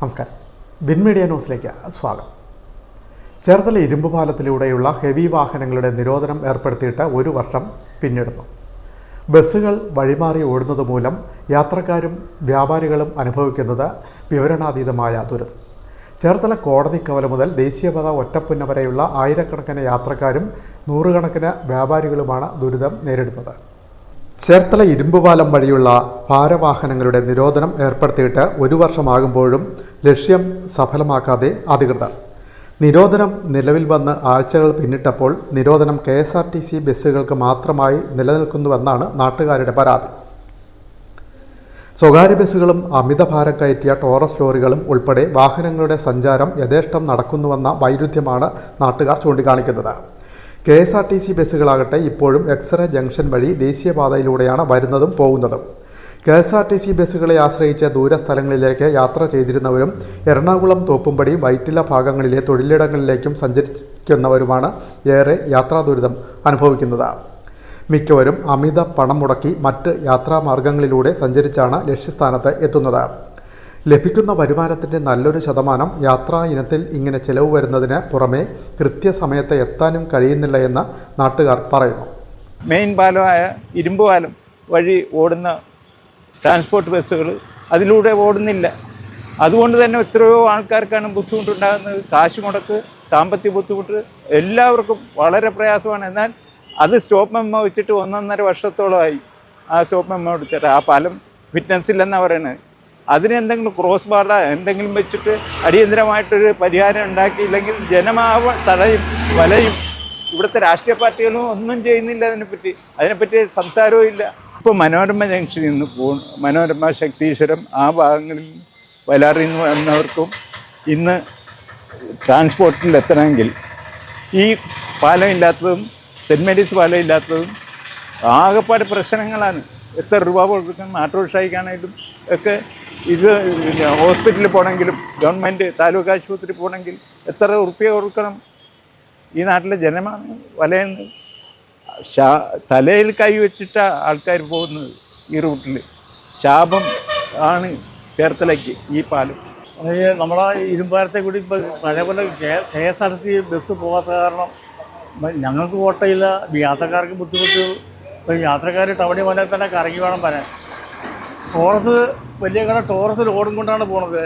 നമസ്കാരം. ബിൻമീഡിയ ന്യൂസിലേക്ക് സ്വാഗതം. ചേർത്തല ഇരുമ്പ് പാലത്തിലൂടെയുള്ള ഹെവി വാഹനങ്ങളുടെ നിരോധനം ഏർപ്പെടുത്തിയിട്ട് ഒരു വർഷം പിന്നിടുന്നു. ബസ്സുകൾ വഴിമാറി ഓടുന്നത് മൂലം യാത്രക്കാരും വ്യാപാരികളും അനുഭവിക്കുന്നത് വിവരണാതീതമായ ദുരിതം. ചേർത്തല കവല മുതൽ ദേശീയപാത ഒറ്റപ്പുന്ന വരെയുള്ള ആയിരക്കണക്കിന് യാത്രക്കാരും നൂറുകണക്കിന് വ്യാപാരികളുമാണ് ദുരിതം നേരിടുന്നത്. ചേർത്തല ഇരുമ്പുപാലം വഴിയുള്ള ഭാരവാഹനങ്ങളുടെ നിരോധനം ഏർപ്പെടുത്തിയിട്ട് ഒരു വർഷമാകുമ്പോഴും ലക്ഷ്യം സഫലമാക്കാതെ അധികൃതർ. നിരോധനം നിലവിൽ വന്ന് ആഴ്ചകൾ പിന്നിട്ടപ്പോൾ നിരോധനം K S R T C ബസ്സുകൾക്ക് മാത്രമായി നിലനിൽക്കുന്നുവെന്നാണ് നാട്ടുകാരുടെ പരാതി. സ്വകാര്യ ബസ്സുകളും അമിത ഭാരം കയറ്റിയ ടോറസ് ലോറികളും ഉൾപ്പെടെ വാഹനങ്ങളുടെ സഞ്ചാരം യഥേഷ്ടം നടക്കുന്നുവെന്ന വൈരുദ്ധ്യമാണ് നാട്ടുകാർ ചൂണ്ടിക്കാണിക്കുന്നത്. K S R T C ബസ്സുകളാകട്ടെ ഇപ്പോഴും എക്സറ ജംഗ്ഷൻ വഴി ദേശീയപാതയിലൂടെയാണ് വരുന്നതും പോകുന്നതും. K S R T C ബസ്സുകളെ ആശ്രയിച്ച് ദൂരസ്ഥലങ്ങളിലേക്ക് യാത്ര ചെയ്തിരുന്നവരും എറണാകുളം തോപ്പുംപടി വൈറ്റില ഭാഗങ്ങളിലെ തൊഴിലിടങ്ങളിലേക്കും സഞ്ചരിക്കുന്നവരുമാണ് ഏറെ യാത്രാ ദുരിതം അനുഭവിക്കുന്നത്. മിക്കവരും അമിത പണം മുടക്കി മറ്റ് യാത്രാമാർഗങ്ങളിലൂടെ സഞ്ചരിച്ചാണ് ലക്ഷ്യസ്ഥാനത്ത് എത്തുന്നത്. ലഭിക്കുന്ന വരുമാനത്തിന്റെ നല്ലൊരു ശതമാനം യാത്രാ ഇനത്തിൽ ഇങ്ങനെ ചെലവ് വരുന്നതിന് പുറമേ കൃത്യസമയത്ത് എത്താനും കഴിയുന്നില്ല എന്ന് നാട്ടുകാർ പറയുന്നു. മെയിൻ പാലമായ ഇരുമ്പ് പാലം വഴി ഓടുന്ന ട്രാൻസ്പോർട്ട് ബസ്സുകൾ അതിലൂടെ ഓടുന്നില്ല. അതുകൊണ്ട് തന്നെ എത്രയോ ആൾക്കാർക്കാണ് ബുദ്ധിമുട്ടുണ്ടാകുന്നത്. കാശ് മുടക്ക് സാമ്പത്തിക ബുദ്ധിമുട്ട് എല്ലാവർക്കും വളരെ പ്രയാസമാണ്. എന്നാൽ അത് സ്റ്റോപ്പ് മെമ്മോ വെച്ചിട്ട് ഒന്നൊന്നര വർഷത്തോളമായി ആ സ്റ്റോപ്പ് മെമ്മോ എടുത്തിട്ട് ആ പാലം ഫിറ്റ്നസ് ഇല്ലെന്നാണ് പറയുന്നത്. അതിന് എന്തെങ്കിലും ക്രോസ് ബാർഡ എന്തെങ്കിലും വെച്ചിട്ട് അടിയന്തരമായിട്ടൊരു പരിഹാരം ഉണ്ടാക്കിയില്ലെങ്കിൽ ജനമാവ തടയും വലയും. ഇവിടുത്തെ രാഷ്ട്രീയ പാർട്ടികളും ഒന്നും ചെയ്യുന്നില്ല അതിനെപ്പറ്റി. അതിനെപ്പറ്റി സംസാരവും ഇല്ല. ഇപ്പോൾ മനോരമ ജംഗ്ഷനിൽ നിന്ന് പോ മനോരമ ശക്തീശ്വരം ആ ഭാഗങ്ങളിൽ വയലാറിൽ നിന്ന് വന്നവർക്കും ഇന്ന് ട്രാൻസ്പോർട്ടിൽ എത്തണമെങ്കിൽ ഈ പാലം ഇല്ലാത്തതും സെന്റ് മേരീസ് പാലം ഇല്ലാത്തതും ആകെപ്പാട് പ്രശ്നങ്ങളാണ്. എത്ര രൂപ കൊടുക്കണം ആട്ടോറിക്ഷയ്ക്കാണെങ്കിലും ഒക്കെ ഇത് ഹോസ്പിറ്റലിൽ പോകണമെങ്കിലും ഗവൺമെന്റ് താലൂക്ക് ആശുപത്രി പോകണമെങ്കിൽ എത്ര ഉറുപ്പ്യ കൊടുക്കണം? ഈ നാട്ടിലെ ജനമാണ് വലയുന്നത്. തലയിൽ കൈവച്ചിട്ട ആൾക്കാർ പോകുന്നത് ഈ റൂട്ടിൽ ശാപം ആണ് ചേർത്തലയ്ക്ക് ഈ പാലം. നമ്മുടെ നമ്മളെ ഇരുമ്പാലത്തെ കൂടി ഇപ്പോൾ പഴയ പോലെ K S R T bus പോകാത്ത കാരണം ഞങ്ങൾക്ക് കോട്ടയില്ല യാത്രക്കാർക്ക് ബുദ്ധിമുട്ട്. യാത്രക്കാർ ടൗണിൽ പോലെ തന്നെ കറങ്ങി വേണം വരാൻ. ടോറസ് വലിയ കട ടോറസ് ലോഡും കൊണ്ടാണ് പോണത്.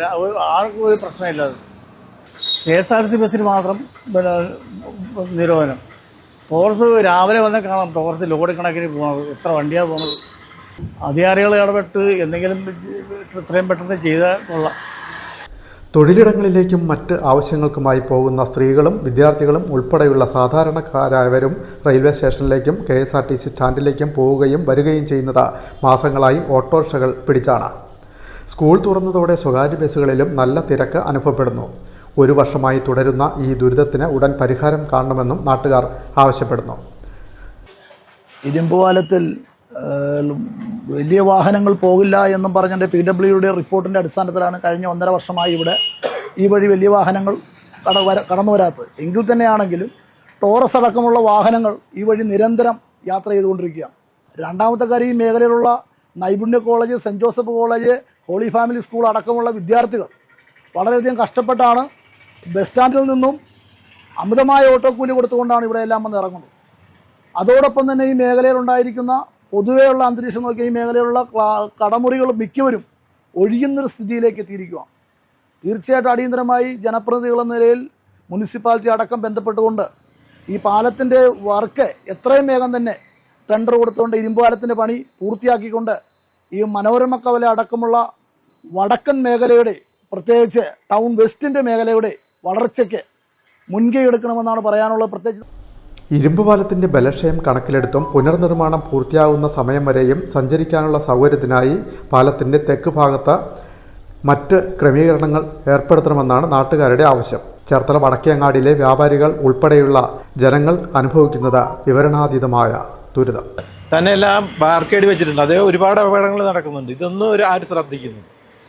ആർക്കും ഒരു പ്രശ്നമില്ല അത്. കെ എസ് ആർ ടി ബസ്സിന് മാത്രം പിന്നെ നിരോധനം. ടോറസ് രാവിലെ വന്ന് കാണാം. ടോറസ് ലോഡ് കണക്കിന് പോണത്. എത്ര വണ്ടിയാണ് പോണത്. അധികാരികൾ ഇടപെട്ട് എന്തെങ്കിലും ഇത്രയും പെട്ടെന്ന് ചെയ്താൽ കൊള്ളാം. തൊഴിലിടങ്ങളിലേക്കും മറ്റ് ആവശ്യങ്ങൾക്കുമായി പോകുന്ന സ്ത്രീകളും വിദ്യാർത്ഥികളും ഉൾപ്പെടെയുള്ള സാധാരണക്കാരായവരും railway സ്റ്റേഷനിലേക്കും K S R T C സ്റ്റാൻഡിലേക്കും പോവുകയും വരികയും ചെയ്യുന്നത് മാസങ്ങളായി ഓട്ടോറിക്ഷകൾ പിടിച്ചാണ്. സ്കൂൾ തുറന്നതോടെ സ്വകാര്യ ബസ്സുകളിലും നല്ല തിരക്ക് അനുഭവപ്പെടുന്നു. ഒരു വർഷമായി തുടരുന്ന ഈ ദുരിതത്തിന് ഉടൻ പരിഹാരം കാണണമെന്നും നാട്ടുകാർ ആവശ്യപ്പെടുന്നു. ഇരുമ്പുപാലത്തിൽ വലിയ വാഹനങ്ങൾ പോകില്ല എന്നും പറഞ്ഞതിന്റെ പി ഡബ്ല്യുയുടെ റിപ്പോർട്ടിന്റെ അടിസ്ഥാനത്തിലാണ് കഴിഞ്ഞ ഒന്നര വർഷമായി ഇവിടെ ഈ വഴി വലിയ വാഹനങ്ങൾ കട വര കടന്നു വരാത്തത്. എങ്കിൽ തന്നെയാണെങ്കിലും ടോറസ് അടക്കമുള്ള വാഹനങ്ങൾ ഈ വഴി നിരന്തരം യാത്ര ചെയ്തുകൊണ്ടിരിക്കുകയാണ്. രണ്ടാമത്തെ കാര്യം ഈ മേഖലയിലുള്ള Naipunya college saint Joseph college holy family school അടക്കമുള്ള വിദ്യാർത്ഥികൾ വളരെയധികം കഷ്ടപ്പെട്ടാണ് ബസ് സ്റ്റാൻഡിൽ നിന്നും അമിതമായ ഓട്ടോ കൂലി കൊടുത്തുകൊണ്ടാണ് ഇവിടെ എല്ലാം വന്ന് ഇറങ്ങുന്നത്. അതോടൊപ്പം തന്നെ ഈ മേഖലയിൽ ഉണ്ടായിരിക്കുന്ന പൊതുവെയുള്ള അന്തരീക്ഷം നോക്കിയാൽ ഈ മേഖലയിലുള്ള കടമുറികൾ മിക്കവരും ഒഴിയുന്നൊരു സ്ഥിതിയിലേക്ക് എത്തിയിരിക്കുകയാണ് തീർച്ചയായിട്ടും അടിയന്തരമായി ജനപ്രതിനിധികൾ എന്ന നിലയിൽ മുനിസിപ്പാലിറ്റി അടക്കം ബന്ധപ്പെട്ടുകൊണ്ട് ഈ പാലത്തിന്റെ വർക്ക് എത്രയും വേഗം തന്നെ ടെൻഡർ കൊടുത്തുകൊണ്ട് ഇരുമ്പുപാലത്തിന്റെ പണി പൂർത്തിയാക്കിക്കൊണ്ട് ഈ മനോരമ കവല അടക്കമുള്ള വടക്കൻ മേഖലയുടെ പ്രത്യേകിച്ച് ടൗൺ വെസ്റ്റിന്റെ മേഖലയുടെ വളർച്ചയ്ക്ക് മുൻകൈ എടുക്കണമെന്നാണ് പറയാനുള്ളത്. പ്രത്യേകിച്ച് ഇരുമ്പുപാലത്തിന്റെ ബലക്ഷയം കണക്കിലെടുത്തും പുനർനിർമ്മാണം പൂർത്തിയാകുന്ന സമയം വരെയും സഞ്ചരിക്കാനുള്ള സൗകര്യത്തിനായി പാലത്തിന്റെ തെക്ക് ഭാഗത്ത് മറ്റ് ക്രമീകരണങ്ങൾ ഏർപ്പെടുത്തണമെന്നാണ് നാട്ടുകാരുടെ ആവശ്യം. ചേർത്തല വടക്കേങ്ങാടിയിലെ വ്യാപാരികൾ ഉൾപ്പെടെയുള്ള ജനങ്ങൾ അനുഭവിക്കുന്നത് വിവരണാതീതമായ ദുരിതം. തന്നെ എല്ലാം ബാർക്കേഡ് വെച്ചിട്ടുണ്ട്. അതേ ഒരുപാട് അപകടങ്ങൾ നടക്കുന്നുണ്ട്. ഇതൊന്നും ഒരു ആര് ശ്രദ്ധിക്കുന്നു?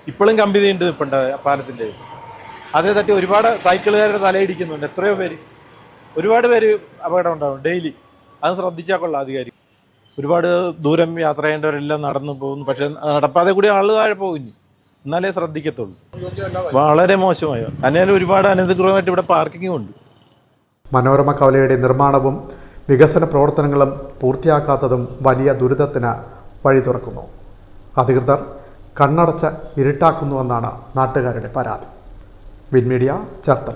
ഇപ്പോഴും കമ്പി ഉണ്ട് നിൽപ്പുണ്ട് പാലത്തിന്റെ. അതേ തട്ടി ഒരുപാട് സൈക്കിളുകാരുടെ തലയിടിക്കുന്നുണ്ട്. എത്രയോ പേര് ഒരുപാട് പേര് അപകടം ഉണ്ടാവും ഡെയിലി. അത് ശ്രദ്ധിച്ചാൽ കൊള്ളാം അധികാരി ഒരുപാട് ദൂരം യാത്ര ചെയ്യേണ്ടവരെല്ലാം നടന്നു പോകുന്നു. പക്ഷെ നടപ്പാതെ കൂടി ആൾ താഴെ പോകുന്നു. എന്നാലേ ശ്രദ്ധിക്കത്തുള്ളൂ. വളരെ മോശമായോ. അല്ലെങ്കിൽ ഒരുപാട് അനധികൃതമായിട്ട് ഇവിടെ പാർക്കിംഗും ഉണ്ട്. മനോരമ കവലയുടെ നിർമ്മാണവും വികസന പ്രവർത്തനങ്ങളും പൂർത്തിയാക്കാത്തതും വലിയ ദുരിതത്തിന് വഴി തുറക്കുന്നു. അധികൃതർ കണ്ണടച്ച് ഇരുട്ടാക്കുന്നുവെന്നാണ് നാട്ടുകാരുടെ പരാതി. വിൻമീഡിയ ചേർത്തല.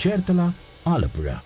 Chertala, Alapura.